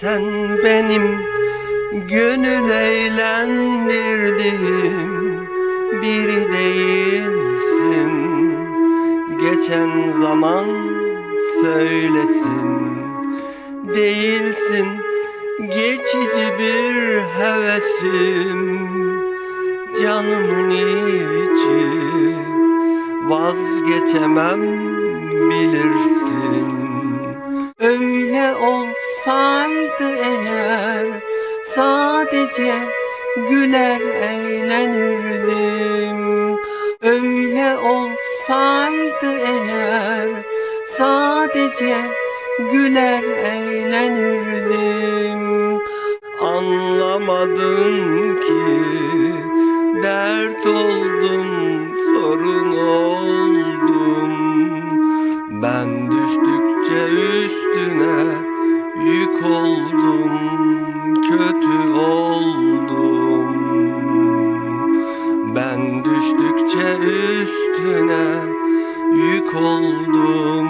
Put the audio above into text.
Sen benim gönül eğlendirdiğim biri değilsin. Geçen zaman söylesin. Değilsin geçici bir hevesim. Canımın içi vazgeçemem bilirsin olsaydı eğer sadece güler eğlenirdim. Öyle olsaydı eğer sadece güler eğlenirdim. Anlamadın ki dert oldum sorun oldum. Ben düştükçe üstüne düştükçe üstüne yük oldum,